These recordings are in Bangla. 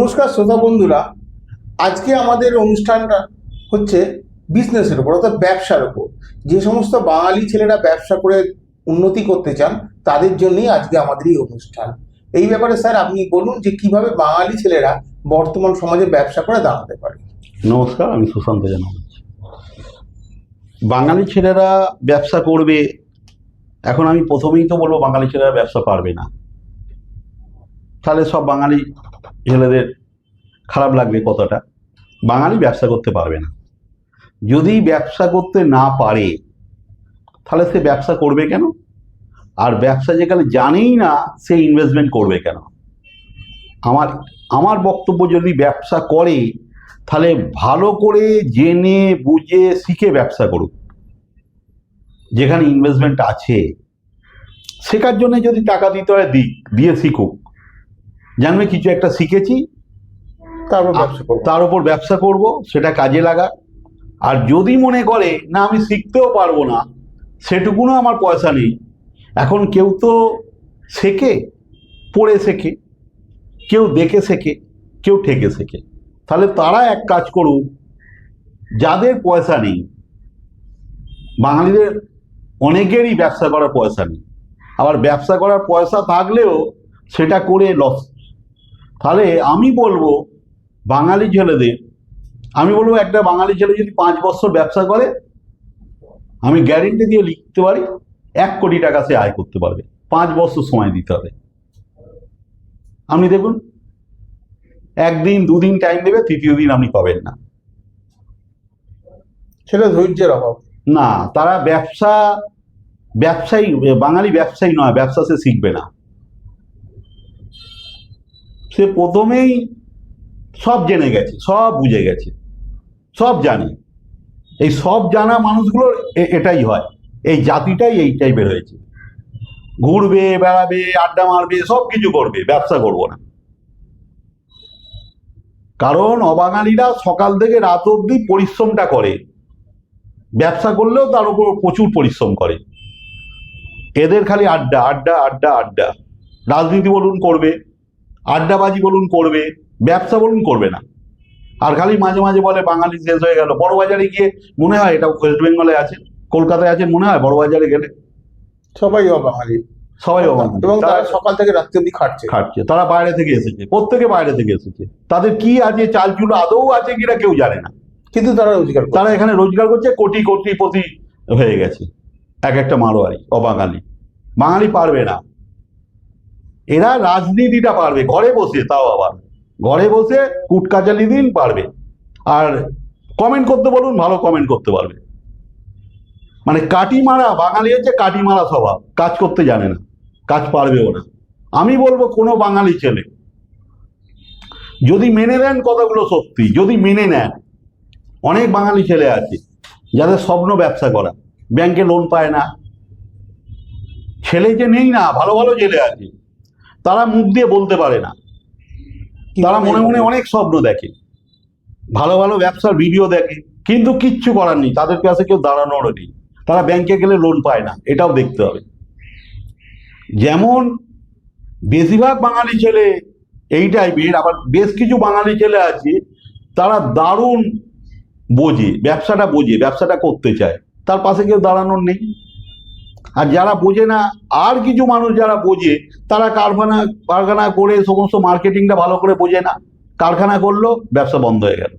নমস্কার শ্রোতা বন্ধুরা, আজকে আমাদের অনুষ্ঠানটা হচ্ছে বিজনেসের উপর, অর্থাৎ ব্যবসার উপর। যে সমস্ত বাঙালি ছেলেরা ব্যবসা করে উন্নতি করতে চান, তাদের জন্যই আজকে আমাদের এই অনুষ্ঠান। এই ব্যাপারে স্যার, আপনি বলুন যে কীভাবে বাঙালি ছেলেরা বর্তমান সমাজে ব্যবসা করে দাঁড়াতে পারে। নমস্কার, আমি সুশান্ত জানা বলছি। বাঙালি ছেলেরা ব্যবসা করবে, এখন আমি প্রথমেই তো বলব বাঙালি ছেলেরা ব্যবসা পারবে না। তাহলে সব বাঙালি ছেলেদের খারাপ লাগবে কতটা বাঙালি ব্যবসা করতে পারবে না। যদি ব্যবসা করতে না পারে, তাহলে সে ব্যবসা করবে কেন? আর ব্যবসা যেখানে জানেই না সে ইনভেস্টমেন্ট করবে কেন? আমার আমার বক্তব্য যদি ব্যবসা করে, তাহলে ভালো করে জেনে, বুঝে, শিখে ব্যবসা করুক। যেখানে ইনভেস্টমেন্ট আছে, শেখার জন্য যদি টাকা দিতে হয় দিক দিয়ে শিখুক। জানবে কিছু একটা শিখেছি তার উপর ব্যবসা করব। সেটা কাজে লাগা আর যদি মনে করে না আমি শিখতেও পারব না সেটুকুনও আমার পয়সা নেই। এখন কেউ তো শেখে পড়ে শেখে কেউ দেখে শেখে কেউ ঠেকে শেখে। তাহলে তারা এক কাজ করুক যাদের পয়সা নেই বাঙালিদের অনেকেরই ব্যবসা করার পয়সা নেই। আবার ব্যবসা করার পয়সা থাকলেও সেটা করে লস তাহলে আমি বলব বাঙালি ছেলেদের আমি বলব একটা বাঙালি ছেলে যদি পাঁচ বছর ব্যবসা করে আমি গ্যারেন্টি দিয়ে লিখতে পারি এক কোটি টাকা সে আয় করতে পারবে। পাঁচ বছর সময় দিতে হবে। আপনি দেখুন একদিন দুদিন টাইম দেবে তৃতীয় দিন আপনি পাবেন না। সেটা ধৈর্যের অভাব। না তারা ব্যবসা ব্যবসায়ী বাঙালি ব্যবসায়ী নয় ব্যবসা সে শিখবে না। সে প্রথমেই সব জেনে গেছে, সব বুঝে গেছে, সব জানে। এই সব জানা মানুষগুলোর এটাই হয়। এই জাতিটাই এই টাইপের হয়েছে। ঘুরবে, বেড়াবে, আড্ডা মারবে, সব কিছু করবে, ব্যবসা করব না। কারণ অবাঙালিরা সকাল থেকে রাত অবধি পরিশ্রমটা করে। ব্যবসা করলেও তার উপর প্রচুর পরিশ্রম করে। এদের খালি আড্ডা আড্ডা আড্ডা আড্ডা। রাজনীতি বলুন করবে। আড্ডাবাজি বলুন করবে ব্যবসা বলুন করবে না। আর খালি মাঝে মাঝে বলে বাঙালি শেষ হয়ে গেল। বড় বাজারে গিয়ে মনে হয় এটা ওয়েস্ট বেঙ্গলে আছে কলকাতায় আছে মনে হয় বড় বাজারে গেলে। সবাই অবাঙালি সবাই অবাঙালি এবং তারা সকাল থেকে রাত্রি অব্দি খাটছে। খাটছে। তারা বাইরে থেকে এসেছে প্রত্যেকে বাইরে থেকে এসেছে। তাদের কি আছে চাল চুলো আদৌ আছে কিনা কেউ জানে না। কিন্তু তারা রোজগার তারা এখানে রোজগার করছে কোটি কোটিপতি হয়ে গেছে। এক একটা মারোয়ারি অবাঙালি। বাঙালি পারবে না। এরা রাজনীতিটা পারবে, ঘরে বসে, তাও আবার। ঘরে বসে কুটকাচালি দিন পারবে। আর কমেন্ট করতে বলুন, ভালো কমেন্ট করতে পারবে। মানে কাটি মারা বাঙালি হচ্ছে কাটি মারা স্বভাব, কাজ করতে জানে না, কাজ পারবেও না। আমি বলব কোনো বাঙালি ছেলে, যদি মেনে নেন কথাগুলো সত্যি, যদি মেনে নেন, অনেক বাঙালি ছেলে আছে, যাদের স্বপ্ন ব্যবসা করা, ব্যাংকে লোন পায় না। ছেলে যে নেই না, ভালো ভালো ছেলে আছে। তারা মুখ দিয়ে বলতে পারে না। তারা মনে মনে অনেক স্বপ্ন দেখে। ভালো ভালো ব্যবসার ভিডিও দেখে কিন্তু কিচ্ছু করার নেই। তাদের কাছে কেউ দাঁড়ানোর নেই। তারা ব্যাংকে গেলে লোন পায় না। এটাও দেখতে হবে। যেমন বেশিরভাগ বাঙালি ছেলে এই টাইপের আবার বেশ কিছু বাঙালি ছেলে আছে তারা দারুণ বোঝে ব্যবসাটা বোঝে ব্যবসাটা করতে চায়। তার পাশে কেউ দাঁড়ানোর নেই। আর যারা বোঝে না, আর কিছু মানুষ যারা বোঝে, তারা কারখানা কারখানা করে সমস্ত মার্কেটিংটা ভালো করে বোঝে না। কারখানা করল, ব্যবসা বন্ধ হয়ে গেল।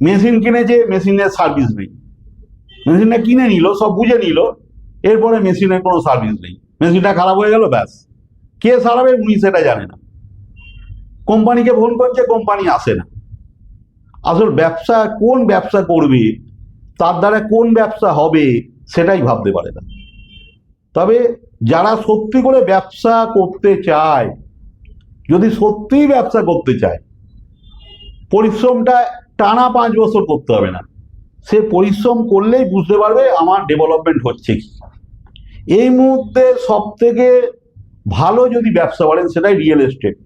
মেশিন কিনেছে, মেশিনের সার্ভিস নেই। মেশিনটা কিনে নিল, সব বুঝে নিল, এরপরে মেশিনের কোনো সার্ভিস নেই। মেশিনটা খারাপ হয়ে গেল, ব্যাস। কে সারাবে উনি সেটা জানে না। কোম্পানিকে ফোন করছে, কোম্পানি আসে না। আসল ব্যবসা কোন ব্যবসা করবে, তার দ্বারা কোন ব্যবসা হবে, সেটাই ভাবতে পারে না। তবে যারা সত্যি করে ব্যবসা করতে চায়, যদি সত্যিই ব্যবসা করতে চায়, পরিশ্রমটা টানা পাঁচ বছর করতে হবে না। সে পরিশ্রম করলেই বুঝতে পারবে আমার ডেভেলপমেন্ট হচ্ছে কি। এই মুহূর্তে সব থেকে ভালো যদি ব্যবসা বলেন, সেটাই রিয়েল এস্টেট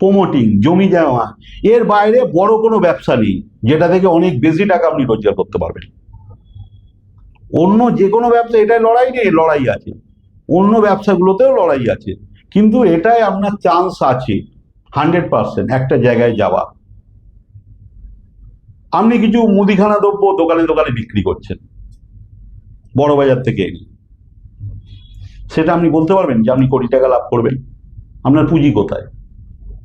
প্রমোটিং জমি জমা এর বাইরে বড় কোনো ব্যবসা নেই, যেটা থেকে অনেক বেশি টাকা আপনি রোজগার করতে পারবেন। অন্য যে কোনো ব্যবসা, এটাই লড়াই নেই, লড়াই আছে। অন্য ব্যবসাগুলোতেও লড়াই আছে। কিন্তু এটাই আপনার চান্স আছে হান্ড্রেড পার্সেন্ট একটা জায়গায় যাওয়া। আপনি কিছু মুদিখানা দ্রব্য দোকানে দোকানে বিক্রি করছেন, বড় বাজার থেকে এনে। সেটা আপনি বলতে পারবেন যে আপনি কোটি টাকা লাভ করবেন। আপনার পুঁজি কোথায়?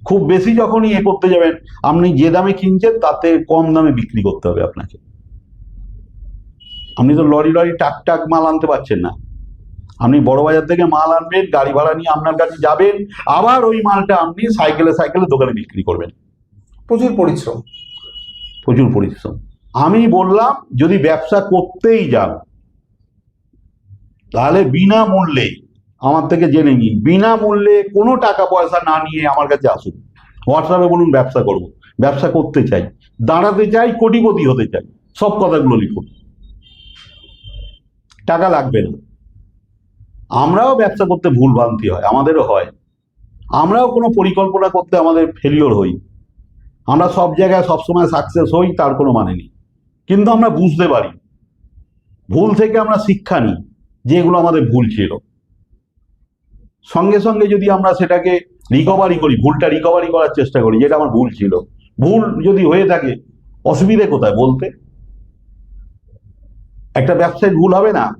খুব বেশি যখনই এ করতে যাবেন, আপনি যে দামে কিনছেন তাতে কম দামে বিক্রি করতে হবে আপনাকে। আপনি তো লরি লরি টাক টাক মাল আনতে পারছেন না। আপনি বড় বাজার থেকে মাল আনবেন গাড়ি ভাড়া নিয়ে আপনার কাছে যাবেন আবার ওই মালটা আপনি সাইকেলে সাইকেলে দোকানে বিক্রি করবেন। প্রচুর পরিশ্রম। প্রচুর পরিশ্রম। আমি বললাম যদি ব্যবসা করতেই যান তাহলে বিনামূল্যে আমার থেকে জেনে নিন বিনামূল্যে কোনো টাকা পয়সা না নিয়ে আমার কাছে আসুন। হোয়াটসঅ্যাপে বলুন ব্যবসা করব। ব্যবসা করতে চাই দাঁড়াতে চাই কোটিপতি হতে চাই। সব কথাগুলো লিখুন। টাকা লাগবে না। আমরাও ব্যবসা করতে ভুল ভ্রান্তি হয়, আমাদেরও হয়। আমরাও কোনো পরিকল্পনা করতে আমাদের ফেলিওর হই। আমরা সব জায়গায় সবসময় সাকসেস হই, তার কোনো মানে নেই। কিন্তু আমরা বুঝতে পারি, ভুল থেকে আমরা শিক্ষা নিই যেগুলো আমাদের ভুল ছিল। সঙ্গে সঙ্গে যদি আমরা সেটাকে রিকভারি করি, ভুলটা রিকভারি করার চেষ্টা করি, যেটা আমার ভুল ছিল। ভুল যদি হয়ে থাকে, অসুবিধে কোথায় বলতে? একটা ব্যবসায় ভুল হবে না,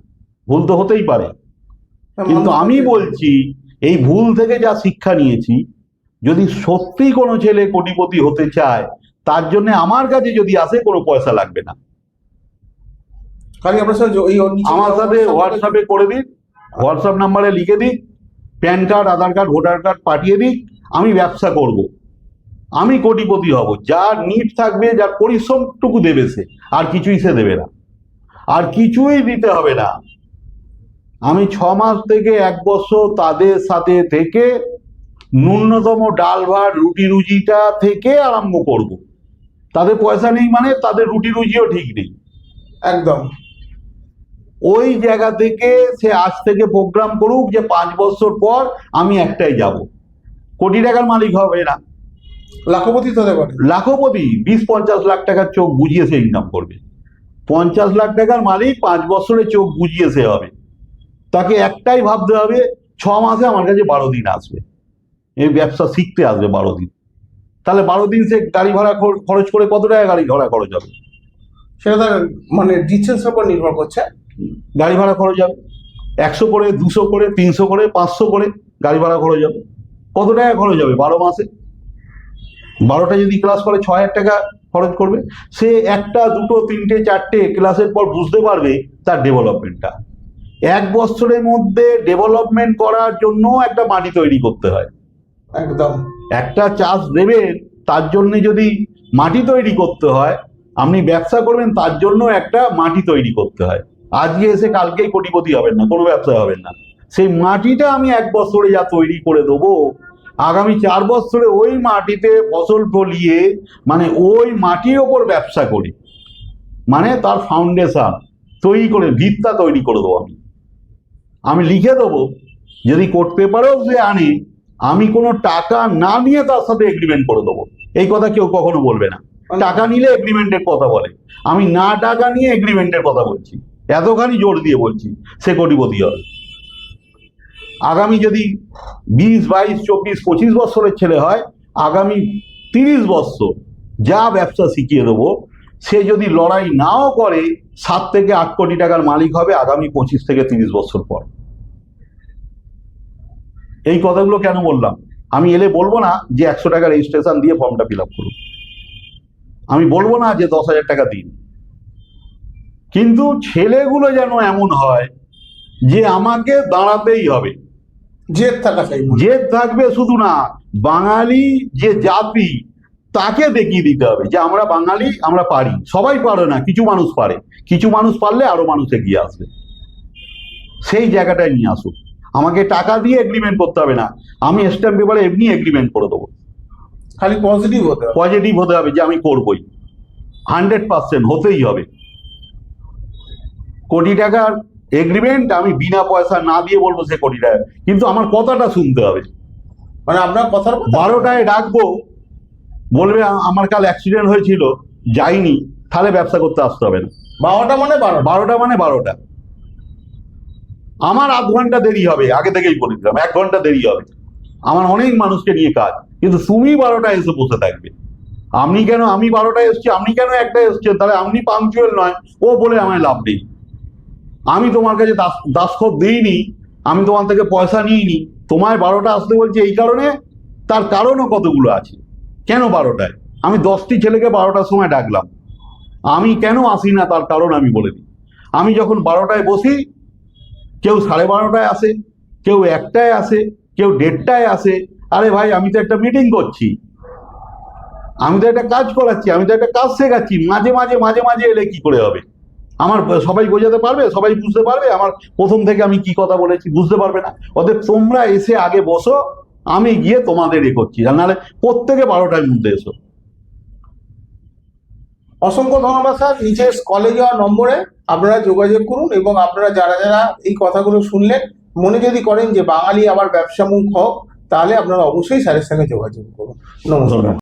ভুল তো হতেই পারে। কিন্তু আমি বলছি এই ভুল থেকে যা শিক্ষা নিয়েছি যদি সত্যি কোনো ছেলে কোটিপতি হতে চায় তার জন্য আমার কাছে যদি আসে কোনো পয়সা লাগবে না। আমার সাথে হোয়াটসঅ্যাপে করে দিন হোয়াটসঅ্যাপ নাম্বারে লিখে দিন PAN card Aadhaar card voter card পাঠিয়ে দিক আমি ব্যবসা করব। আমি কোটিপতি হব। যার নিট থাকবে যার পরিশ্রমটুকু দেবে সে আর কিছুই সে দেবে না। আর কিছুই দিতে হবে না। আমি ছ মাস থেকে এক বছর তাদের সাথে থেকে ন্যূনতম ডাল ভাত রুটি রুজিটা থেকে আরম্ভ করব। তাদের পয়সা নেই মানে তাদের রুটি রুজিও ঠিক নেই। একদম। ওই জায়গা থেকে সে আজ থেকে প্রোগ্রাম করুক যে পাঁচ বছর পর আমি একটাই যাব। কোটি টাকার মালিক হবে না লাখপতি পারে। লাখপতি বিশ পঞ্চাশ লাখ টাকার চোখ বুঝিয়ে সে ইনকাম করবে। পঞ্চাশ লাখ টাকার মালিক পাঁচ বছরে চোখ বুঝিয়ে সে হবে। তাকে একটাই ভাবতে হবে ছ মাসে আমার কাছে বারো দিন আসবে। এই ব্যবসা শিখতে আসবে বারো দিন। তাহলে বারো দিন সে গাড়ি ভাড়া খরচ করে কত টাকা গাড়ি ভাড়া খরচ হবে? সেটা তার মানে ডিস্টেন্সের উপর নির্ভর করছে। গাড়ি ভাড়া খরচ হবে। একশো করে দুশো করে তিনশো করে পাঁচশো করে গাড়ি ভাড়া খরচ হবে। কত টাকা খরচ হবে বারো মাসে? বারোটা যদি ক্লাস করে ছ হাজার টাকা খরচ করবে। সে একটা দুটো তিনটে চারটে ক্লাসের পর বুঝতে পারবে তার ডেভেলপমেন্টটা এক বছরের মধ্যে ডেভেলপমেন্ট করার জন্য একটা মাটি তৈরি করতে হয়। একদম। একটা চাষ দেবেন তার জন্য যদি মাটি তৈরি করতে হয় আপনি ব্যবসা করবেন তার জন্য একটা মাটি তৈরি করতে হয়। আজকে এসে কালকেই কোটিপতি হবেন না কোনো ব্যবসায় হবেন না। সেই মাটিটা আমি এক বছরে যা তৈরি করে দেবো আগামী চার বছরে ওই মাটিতে ফসল ফলিয়ে মানে ওই মাটির ওপর ব্যবসা করি। মানে তার ফাউন্ডেশন তৈরি করে ভিত্তা তৈরি করে দেবো আমি। আমি লিখে দেবো, যদি কোর্ট পেপারেও সে আনে, আমি কোনো টাকা না নিয়ে তার সাথে এগ্রিমেন্ট করে দেবো। এই কথা কেউ কখনো বলবে না। টাকা নিলে এগ্রিমেন্টের কথা বলে। আমি না টাকা নিয়ে এগ্রিমেন্টের কথা বলছি। এতখানি জোর দিয়ে বলছি, সে কোটিপতি হবে। আগামী যদি বিশ, বাইশ, চব্বিশ, পঁচিশ বছরের ছেলে হয়, আগামী তিরিশ বছর যা ব্যবসা শিখিয়ে দেবো সে যদি লড়াই নাও করে সাত থেকে আট কোটি টাকার মালিক হবে আগামী পঁচিশ থেকে তিরিশ বছর পর। এই কথাগুলো কেন বললাম? আমি এলে বলব না যে একশো টাকা রেজিস্ট্রেশন দিয়ে ফর্মটা ফিল আপ করুন। আমি বলব না যে দশ হাজার টাকা দিন। কিন্তু ছেলেগুলো যেন এমন হয় যে আমাকে দাঁড়াতেই হবে। জেদ থাকা জেদ থাকবে শুধু না বাঙালি যে জাতি তাকে দেখিয়ে দিতে হবে যে আমরা বাঙালি আমরা পারি। সবাই পারে না কিছু মানুষ পারে। কিছু মানুষ পারলে আরও মানুষ এগিয়ে আসবে। সেই জায়গাটায় নিয়ে আসুক আমাকে টাকা দিয়ে এগ্রিমেন্ট করতে হবে না। আমি স্ট্যাম্প পেপারে এমনি এগ্রিমেন্ট করে দেবো। খালি পজিটিভ হতে হবে। পজিটিভ হতে হবে যে আমি করবই। হান্ড্রেড পার্সেন্ট হতেই হবে। কোটি টাকার এগ্রিমেন্ট আমি বিনা পয়সা না দিয়ে বলব সে কোটি টাকা। কিন্তু আমার কথাটা শুনতে হবে। মানে আপনার কথার কথা বারোটায় ডাকবো বলবে আমার কাল অ্যাক্সিডেন্ট হয়েছিল যাইনি তাহলে ব্যবসা করতে আসতে হবে না। বারোটা মানে বারো বারোটা মানে বারোটা। আমার আধ ঘণ্টা দেরি হবে আগে থেকেই বলে দিলাম এক ঘণ্টা দেরি হবে। আমার অনেক মানুষকে নিয়ে কাজ কিন্তু তুমি বারোটায় এসে বসে থাকবে। আপনি কেন আমি বারোটায় এসছি আপনি কেন একটা এসছেন? তাহলে আপনি পাংচুয়াল নয় ও বলে আমায় লাভ নেই। আমি তোমার কাছে দাস দাসখত দিইনি আমি তোমার থেকে পয়সা নিইনি। তোমায় বারোটা আসতে বলছি এই কারণে তার কারণও কতগুলো আছে? কেন বারোটায়? আমি দশটি ছেলেকে বারোটার সময় ডাকলাম। আমি কেন আসি না তার কারণ আমি বলে দিই। আমি যখন বারোটায় বসি, কেউ সাড়ে বারোটায় আসে, কেউ একটায় আসে, কেউ দেড়টায় আসে, আরে ভাই, আমি তো একটা মিটিং করছি। আমি তো একটা কাজ করাচ্ছি, আমি তো একটা কাজ শেখাচ্ছি, মাঝে মাঝে মাঝে মাঝে এলে কি করে হবে? আমার সবাই বোঝাতে পারবে, সবাই বুঝতে পারবে, আমার প্রথম থেকে আমি কি কথা বলেছি বুঝতে পারবে না। অতএব তোমরা এসে আগে বসো আমি গিয়ে তোমাদের এ করছি। জানালে নাহলে প্রত্যেকে বারোটার মধ্যে এসো। অসংখ্য ধন্যবাদ স্যার। নিচে কলে যাওয়ার নম্বরে আপনারা যোগাযোগ করুন এবং আপনারা যারা যারা এই কথাগুলো শুনলেন মনে যদি করেন যে বাঙালি আবার ব্যবসামুখ হোক তাহলে আপনারা অবশ্যই স্যারের সঙ্গে যোগাযোগ করুন। নমস্কার।